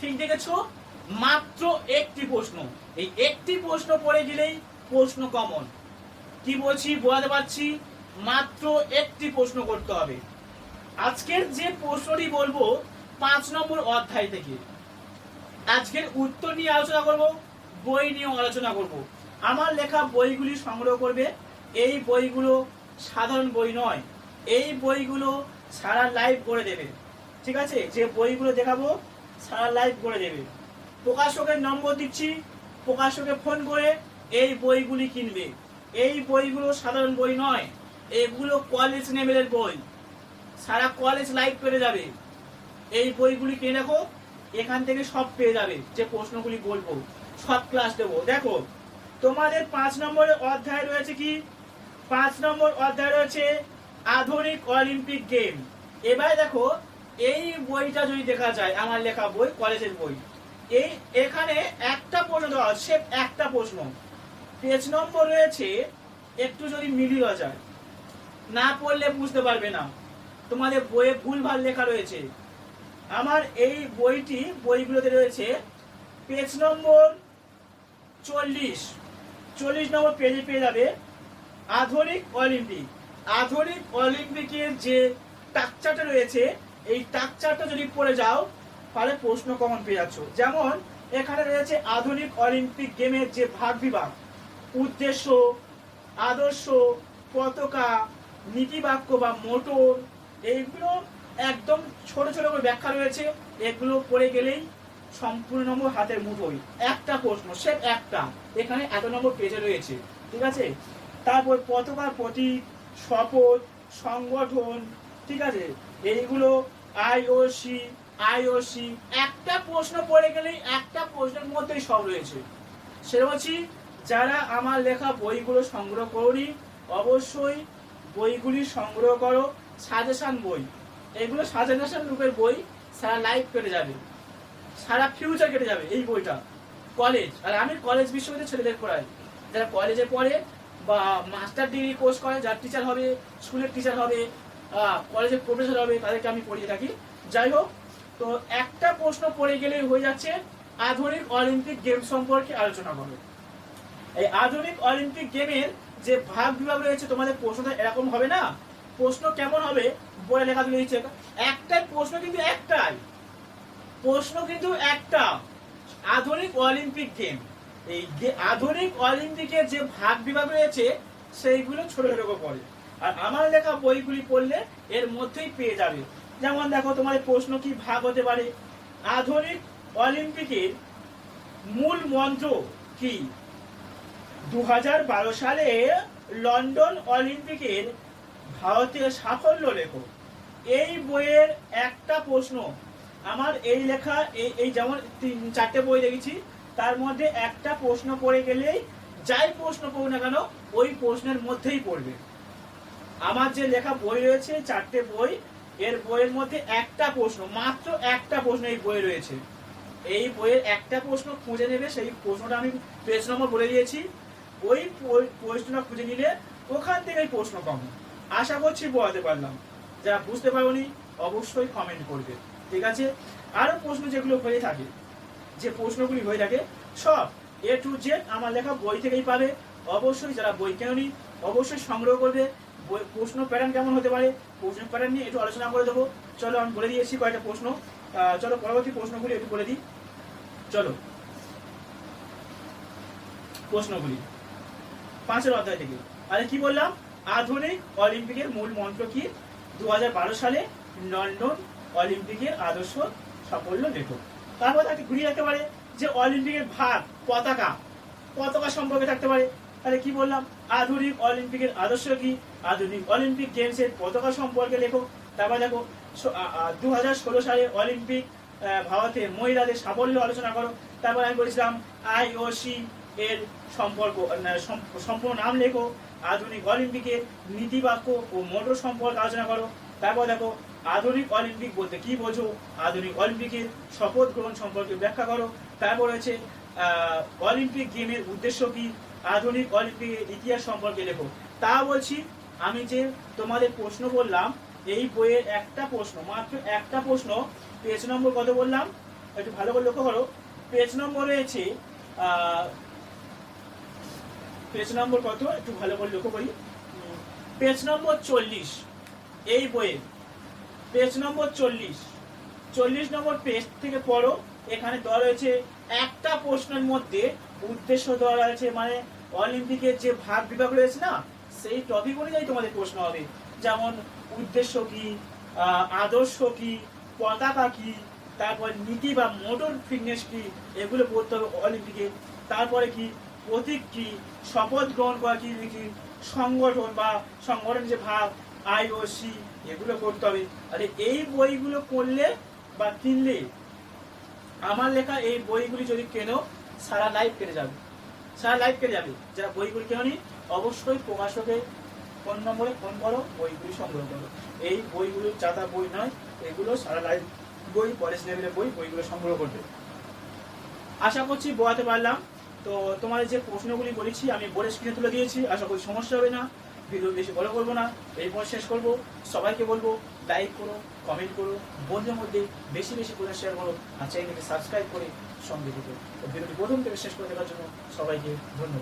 ঠিক দেখেছ মাত্র একটি প্রশ্ন। এই একটি প্রশ্ন পড়ে গেলেই প্রশ্ন কমন কি বলছি? বোঝাতে পারছি? মাত্র একটি প্রশ্ন করতে হবে। আজকের যে প্রশ্নটি বলব, পাঁচ নম্বর অধ্যায় থেকে। আজকের উত্তর নিয়ে আলোচনা করব, বই নিয়েও আলোচনা করব। আমার লেখা বইগুলি সংগ্রহ করবে। এই বইগুলো সাধারণ বই নয়। এই বইগুলো সারা লাইভ করে দেবে। ঠিক আছে? যে বইগুলো দেখাবো সারা লাইভ করে দেবে। প্রকাশকের নম্বর দিচ্ছি, প্রকাশকে ফোন করে এই বইগুলি কিনবে। এই বইগুলো সাধারণ বই নয়, এগুলো কলেজ লেভেলের বই। সারা কলেজ লাইভ করে যাবে। এই বইগুলি কিনে রাখো এখান থেকে সব পেয়ে যাবে, যে প্রশ্নগুলি বলব। সব ক্লাস দেবো। দেখো, তোমাদের পাঁচ নম্বরের অধ্যায় রয়েছে কি? পাঁচ নম্বর অধ্যায় রয়েছে আধুনিক অলিম্পিক গেম। এবার দেখো এই বইটা যদি দেখা যায় আমার লেখা বই কলেজের বই এই এখানে একটা প্রশ্ন আছে, একটা প্রশ্ন। পেজ নম্বর রয়েছে একটু যদি মিলিয়ে যায়। না পড়লে বুঝতে পারবে না। তোমাদের বইয়ে ভুলভাল লেখা রয়েছে। আমার এই বইটি বইগুলোতে রয়েছে পেজ নম্বর চল্লিশ। চল্লিশ নম্বর পেজে পেয়ে যাবে আধুনিক অলিম্পিক। আধুনিক অলিম্পিকের যে টাকচারটা রয়েছে এই টাকচারটা যদি পড়ে যাও, তাহলে প্রশ্ন কমন পেয়ে যাচ্ছ। যেমন, এখানে রয়েছে আধুনিক অলিম্পিক গেমের যে ভাগ বিভাগ উদ্দেশ্য, আদর্শ, পতাকা, নীতিবাক্য বা মোটর এইগুলো একদম ছোট ছোট করে ব্যাখ্যা রয়েছে। এগুলো পড়ে গেলেই সম্পূর্ণ নম্বর হাতের মুঠোই একটা প্রশ্ন, সে একটা, এখানে এত নম্বর পেজে রয়েছে, ঠিক আছে? তারপর পতাকার প্রতীক, শপথ, সংগঠন, ঠিক আছে? এইগুলো আইওসি আইওসি একটা প্রশ্ন পড়ে গেলেই একটা প্রশ্নের মধ্যেই সব রয়েছে। সে বলছি, যারা আমার লেখা বইগুলো সংগ্রহ করি অবশ্যই বইগুলি সংগ্রহ করো, সাজেশান বই। এগুলো সাজেশান রূপের বই, সারা লাইফ কেটে যাবে। সারা ফিউচার কেটে যাবে এই বইটা। কলেজ আর আমি কলেজ বিশ্ববিদ্যালয়ের ছেলেদের পড়াই। যারা কলেজে পড়ে বা মাস্টার ডিগ্রি কোর্স করে, যার টিচার হবে স্কুলের টিচার হবে কলেজের প্রফেসর হবে তাদেরকে আমি পড়িয়ে থাকি। যাই হোক, তো একটা প্রশ্ন পড়ে গেলেই হয়ে যাচ্ছে, আধুনিক অলিম্পিক গেম সম্পর্কে আলোচনা করো। এই আধুনিক অলিম্পিক গেমের যে ভাগ বিভাগ রয়েছে, তোমাদের প্রশ্নটা এরকম হবে না? প্রশ্ন কেমন হবে? বলে লেখা তুলে দিচ্ছে। একটাই প্রশ্ন কিন্তু একটাই। প্রশ্ন কিন্তু একটা। আধুনিক অলিম্পিক গেম এই আধুনিক অলিম্পিকের যে ভাগ বিভাগ রয়েছে, সেইগুলো ছোট ছোট করে আর আমার লেখা বইগুলি পড়লে এর মধ্যেই পেয়ে যাবে। যেমন দেখো তোমাদের প্রশ্ন কি ভাগ হতে পারে? আধুনিক অলিম্পিকের মূল মন্ত্র কি? দুই হাজার বারো সালে লন্ডন অলিম্পিকের ভারতীয় সাফল্য লেখো। এই বইয়ের একটা প্রশ্ন, আমার এই লেখা, এই এই যেমন তিন, চারটে বই দেখেছি, তার মধ্যে একটা প্রশ্ন পড়ে গেলেই যাই প্রশ্ন পড়ুক না কেন, ওই প্রশ্নের মধ্যেই পড়বে। আমার যে লেখা বই রয়েছে, চারটে বই, এর বইয়ের মধ্যে একটা প্রশ্ন, মাত্র একটা প্রশ্ন এই বই রয়েছে। এই বইয়ের একটা প্রশ্ন খুঁজে নেবে, সেই প্রশ্নটা আমি পেজ নম্বর বলে দিয়েছি। ওই প্রশ্নটা খুঁজে নিলে ওখান থেকেই প্রশ্ন কম আশা করছি বোঝাতে পারলাম। যারা বুঝতে পারোনি, অবশ্যই কমেন্ট করবে। ঠিক আছে? আরও প্রশ্ন যেগুলো হয়ে থাকে, যে প্রশ্নগুলি হয়ে থাকে, সব এ টু জেড আমার লেখা বই থেকেই পাবে। অবশ্যই যারা বই কেননি, অবশ্যই সংগ্রহ করবে। প্রশ্ন প্যাটার্ন কেমন হতে পারে? প্রশ্ন প্যাটার্ন নিয়ে একটু আলোচনা করে দেবো। চলো, আমি বলে দিয়েছি কয়েকটা প্রশ্ন। চলো, পরবর্তী প্রশ্নগুলি একটু বলে দিই। চলো, প্রশ্নগুলি। পাঁচের অধ্যায় থেকে। আরে, কি বললাম? আধুনিক অলিম্পিকের মূল মন্ত্র কি? দু হাজার বারো সালে লন্ডন অলিম্পিকের আদর্শ সাফল্য লেখো। তারপর তাকে ঘুরিয়ে রাখতে পারে যে অলিম্পিকের ভাগ পতাকা পতাকা সম্পর্কে থাকতে পারে। তাহলে কি বললাম? আধুনিক অলিম্পিকের আদর্শ কি? আধুনিক অলিম্পিক গেমসের পতাকা সম্পর্কে লেখো। তারপর দেখো দু হাজার ষোলো সালে অলিম্পিক ভারতে মহিলাদের সাফল্য আলোচনা করো। তারপর আমি বলেছিলাম আইওসি এর সম্পর্ক সম্পূর্ণ নাম লেখো। আধুনিক অলিম্পিকের নীতিবাক্য ও মোটর সম্পর্কে আলোচনা করো। তারপর দেখো, আধুনিক অলিম্পিক বলতে কি বোঝো? আধুনিক অলিম্পিকের শপথ গ্রহণ সম্পর্কে ব্যাখ্যা করো। তারপর রয়েছে অলিম্পিক গেমের উদ্দেশ্য কি? আধুনিক অলিম্পিকের ইতিহাস সম্পর্কে লেখো। তা বলছি, আমি যে তোমাদের প্রশ্ন বললাম এই বইয়ের একটা প্রশ্ন, মাত্র একটা প্রশ্ন পেজ নম্বর কত বললাম? একটু ভালো করে লক্ষ্য করো। পেজ নম্বর রয়েছে পেজ নম্বর কত? একটু ভালো করে লক্ষ্য করি। পেজ নম্বর চল্লিশ, এই বইয়ের। পেজ নম্বর চল্লিশ চল্লিশ নম্বর পেজ থেকে পড়ো। এখানে দেওয়া রয়েছে একটা প্রশ্নের মধ্যে উদ্দেশ্য দেওয়া রয়েছে মানে অলিম্পিকের যে ভাগ বিভাগ রয়েছে না, সেই টপিক অনুযায়ী তোমাদের প্রশ্ন হবে। যেমন উদ্দেশ্য কি আদর্শ কি, পতাকা কি, তারপর নীতি বা মোটর ফিটনেস কি, এগুলো পড়তে হবে অলিম্পিকে। তারপরে কি, প্রতীক কি, শপথ গ্রহণ করা কি কি, সংগঠন বা সংগঠন যে ভাগ আইওসি এগুলো করতে হবে। আর এই বইগুলো করলে বা কিনলে আমার লেখা এই বইগুলি যদি কেনো, সারা লাইফ কেটে যাবে। সারা লাইফ কেটে যাবে। যারা বইগুলি কেনি অবশ্যই প্রকাশকের ফোন নম্বরে ফোন করো, বইগুলি সংগ্রহ করো। এই বইগুলো চাতা বই নয়, এগুলো সারা লাইফ বই কলেজ লেভেলের বই, বইগুলো সংগ্রহ করবে। আশা করছি বোয়াতে পারলাম। তো তোমাদের যে প্রশ্নগুলি বলেছি, আমি বোর্ডের স্ক্রিনে তুলে দিয়েছি। আশা করি সমস্যা হবে না। ভিডিও বেশি বড় করব না এই পর শেষ করব। সবাইকে বলব লাইক করো কমেন্ট করো বন্ধুর মধ্যে বেশি বেশি করে শেয়ার করো আর চ্যানেলকে সাবস্ক্রাইব করে সঙ্গে দিতে ভিডিওটি প্রথম থেকে শেষ করে দেওয়ার জন্য সবাইকে ধন্যবাদ।